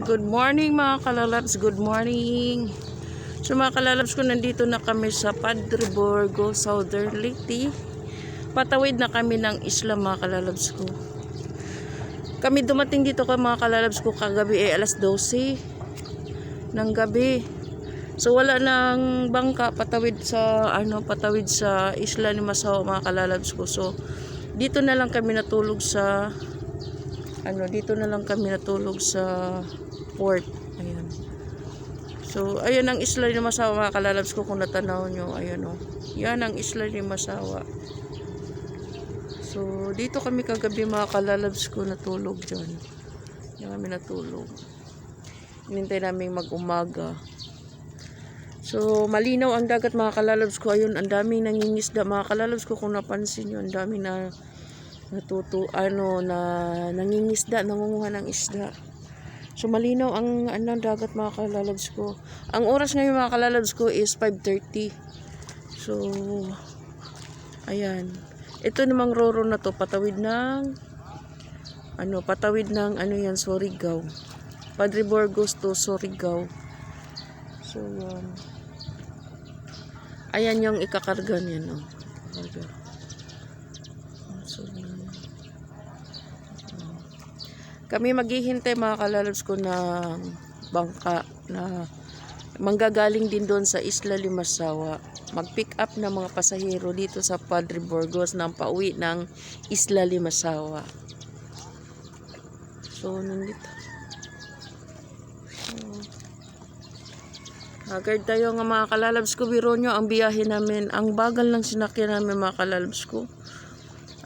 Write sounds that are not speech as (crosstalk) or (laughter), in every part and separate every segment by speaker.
Speaker 1: Good morning mga kalalabs, good morning. So mga kalalabs ko, nandito na kami sa Padre Borgo, Southern Leyte. Patawid na kami ng isla mga kalalabs ko. Kami dumating dito ka mga kalalabs ko kagabi ay alas 12 ng gabi. So wala nang bangka patawid sa ano patawid sa isla ni Masawa mga kalalabs ko. So dito na lang kami natulog sa ano dito na lang kami natulog sa port. Ayan. So, ayan ang isla ni Masawa mga kalalabs ko kung natanaw nyo. Ayan o. Yan ang isla ni Masawa. So, dito kami kagabi mga kalalabs ko natulog dyan. Yan kami natulog. Hinintay namin mag-umaga. So, malinaw ang dagat mga kalalabs ko. Ayun, ang daming nangingisda mga kalalabs ko. Kung napansin nyo, ang daming na natuto, ano, na nangingisda, nangunguha ng isda. So, malinaw ang ano, dagat mga kalalabs ko. Ang oras ngayon mga kalalabs ko is 5.30. So, ayan. Ito namang roro na to, patawid ng, ano, patawid ng, ano yan, Surigao. Padre Burgos to Surigao. So, yan. Ayan yung ikakarga niya, no. Karga. So. Kami maghihintay mga kalalabs ko ng bangka na manggagaling din doon sa Isla Limasawa. Mag-pick up ng mga pasahero dito sa Padre Burgos ng pauwi ng Isla Limasawa. So, nandito. Haggard tayo nga mga kalalabs ko. Biro nyo ang biyahe namin. Ang bagal ng sinakyan namin mga kalalabs ko.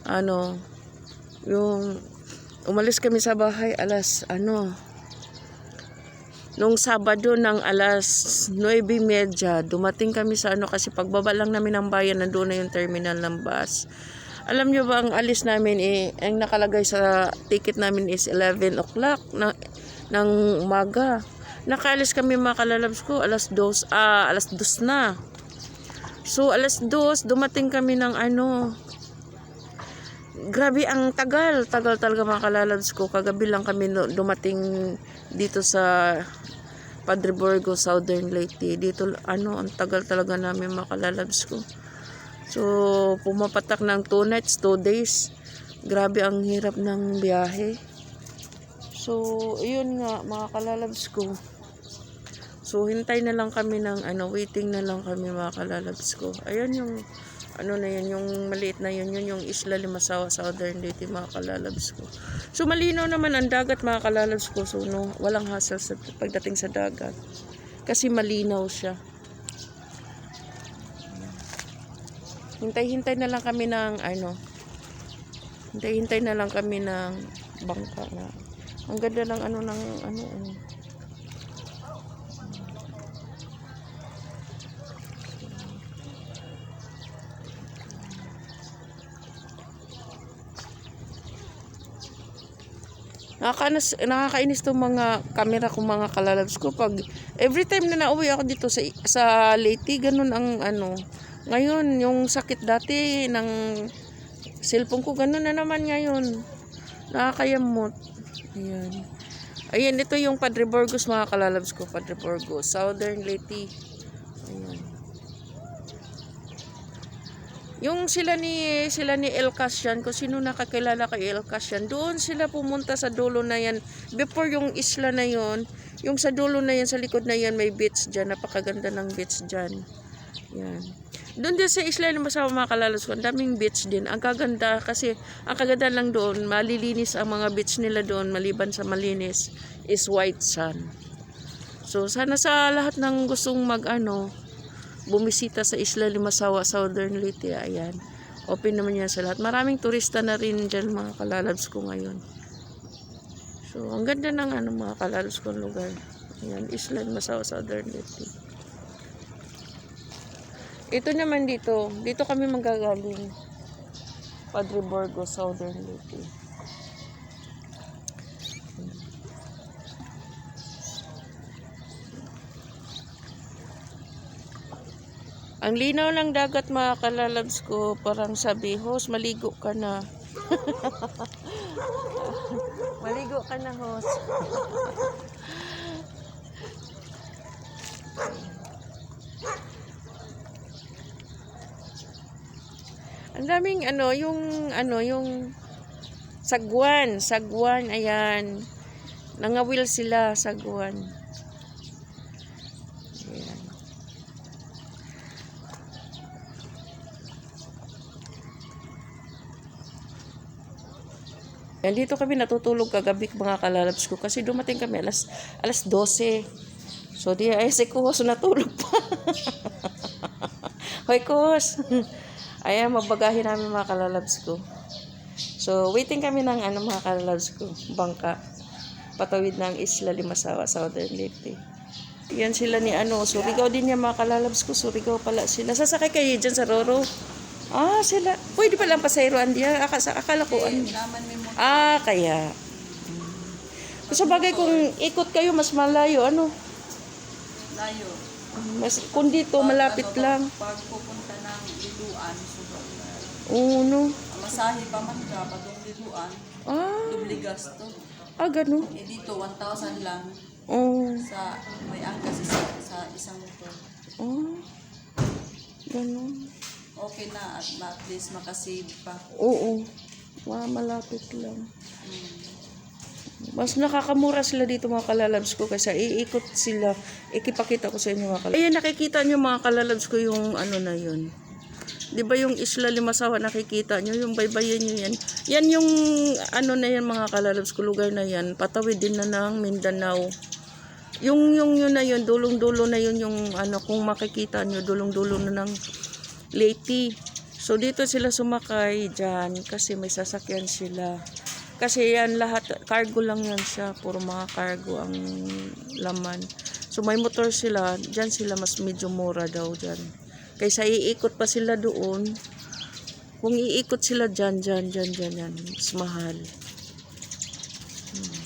Speaker 1: Ano, yung umalis kami sa bahay alas ano nung Sabado ng alas 9.30 dumating kami sa ano kasi pagbaba lang namin ng bayan nandoon na yung terminal ng bus. Alam nyo ba ang alis namin eh ang nakalagay sa ticket namin is 11 o'clock na, ng umaga. Nakaalis kami mga kalalabs ko alas 2 ah alas 2 na. So alas 2 dumating kami ng ano grabe ang tagal. Tagal talaga mga kalalabs ko. Kagabi lang kami dumating dito sa Padre Borgo Southern Leyte. Dito ano ang tagal talaga namin mga kalalabs ko. So pumapatak ng 2 nights 2 days. Grabe ang hirap ng biyahe. So yun nga mga kalalabs ko. So hintay na lang kami ng ano waiting na lang kami mga kalalabs ko. Ayan yung ano na yun, yung maliit na yun, yun yung Isla Limasawa, Southern Leyte, mga kalalabs ko. So, malinaw naman ang dagat, mga kalalabs ko. So, no, walang hassle sa pagdating sa dagat. Kasi malinaw siya. Hintay-hintay na lang kami ng, ano, hintay-hintay na lang kami ng bangka na. Ang ganda ng ano, ng, ano, ano. Nakakainis, nakakainis tong mga camera kong mga kalalabs ko. Pag every time na nauwi ako dito sa sa Leyte ganun ang ano. Ngayon yung sakit dati ng cellphone ko ganun na naman ngayon. Nakakayamot. Ayan. Ayan ito yung Padre Burgos mga kalalabs ko. Padre Burgos Southern Leyte. Ayan yung sila ni sila ni El Casyan, kung sino nakakilala kay El Casyan, doon sila pumunta sa dulo na yan. Before yung isla na yon, yung sa dulo na yan, sa likod na yan, may beach dyan. Napakaganda ng beach dyan. Yan. Doon din sa isla na masama mga kalalas ko, daming beach din. Ang kaganda kasi, ang kaganda lang doon, malilinis ang mga beach nila doon, maliban sa malinis, is white sand. So, sana sa lahat ng gustong mag ano, bumisita sa Isla Limasawa, Southern Leyte. Ayan. Open naman yan sa lahat. Maraming turista na rin dyan mga kalalabs ko ngayon. So, ang ganda ng ano, mga kalalabs kong lugar. Ayan, Isla Limasawa, Southern Leyte. Ito naman dito. Dito kami magagaling. Padre Borgo, Southern Leyte. Ang linaw ng dagat mga kalalabs ko, parang sabi, host, maligo ka na. (laughs) Maligo ka na, host. Ang daming ano, yung ano, yung sagwan, sagwan, ayan. Nangawil sila, sagwan. Yan, dito kami natutulog kagabi mga kalalabs ko kasi dumating kami alas, alas 12. So di ay si Kuhos natulog pa. (laughs) Hoy Kuhos. (laughs) Ayan, mabagahin namin mga kalalabs ko. So, waiting kami ng ano mga kalalabs ko, bangka. Patawid ng Isla Limasawa, Southern Leyte. Yan sila ni ano, Surigao din yan mga kalalabs ko, Surigao pala sila. Sasakay kayo dyan sa Roro. Ah, sila. Pwede pa lang pasayroan diyan. Akala, akala ko ano.
Speaker 2: Mo
Speaker 1: Ah, kaya. Sa bagay kung ikot kayo, mas malayo, ano?
Speaker 2: layo.
Speaker 1: Mas, kung dito, malapit
Speaker 2: Ano,
Speaker 1: lang.
Speaker 2: Pag pupunta ng Liluan, sobrang layo.
Speaker 1: Oo, no?
Speaker 2: Masahe pa man ka, patong Liluan,
Speaker 1: Ah,
Speaker 2: doble gasto.
Speaker 1: ah, ganun.
Speaker 2: Eh dito, 1,000 lang
Speaker 1: Oo.
Speaker 2: sa may angkas isa, sa isang motor.
Speaker 1: Oh, ganun.
Speaker 2: Okay na at at least makasave pa.
Speaker 1: Oo. Mga malapit lang. Mas nakakamura sila dito mga kalalabs ko kasi iikot sila. Ikipakita ko sa inyo mga kalalabs. Ayan, nakikita nyo mga kalalabs ko yung ano na yun. Di ba yung Isla Limasawa nakikita nyo? Yung baybayin nyo yan. Yan yung ano na yan mga kalalabs ko, lugar na yan. Patawid din na ng Mindanao. Yung yung yun na yun, dulong-dulo na yun yung ano, kung makikita nyo, dulong-dulo na ng Leyte. So dito sila sumakay dyan kasi may sasakyan sila. Kasi yan lahat, cargo lang yan siya. Puro mga cargo ang laman. So may motor sila, dyan sila mas medyo mura daw dyan. Kaysa iikot pa sila doon, kung iikot sila dyan, dyan, dyan, dyan, dyan, mas mahal. Hmm.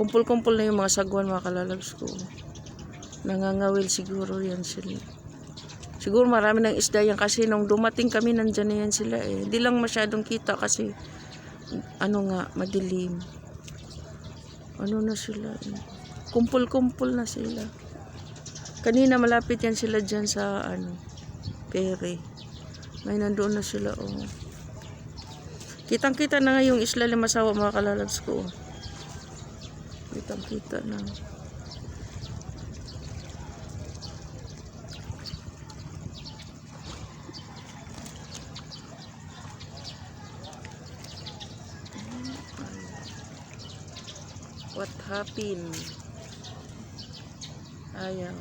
Speaker 1: Kumpul-kumpul na yung mga sagwan, mga kalalabs ko. Nangangawil siguro yan sila. Siguro marami ng isda yan kasi nung dumating kami nandyan na yan sila eh. Hindi lang masyadong kita kasi ano nga, madilim. Ano na sila eh. Kumpul-kumpul na sila. Kanina malapit yan sila dyan sa ano, pere. May nandoon na sila oh. Kitang kita na nga yung isla limasawa mga kalalabs ko. oh. Kitang kita na. What happened? Ayaw.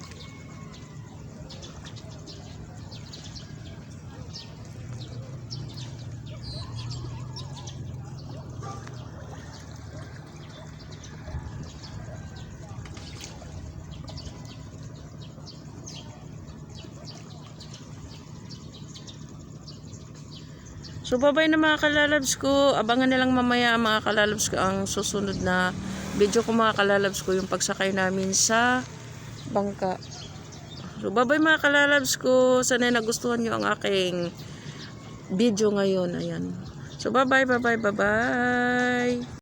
Speaker 1: So, babay na mga kalalabs ko. Abangan na lang mamaya mga kalalabs ko ang susunod na video ko mga kalalabs ko yung pagsakay namin sa bangka. So, babay mga kalalabs ko. Sana nagustuhan nyo ang aking video ngayon. Ayan. So, bye-bye, bye-bye, bye-bye.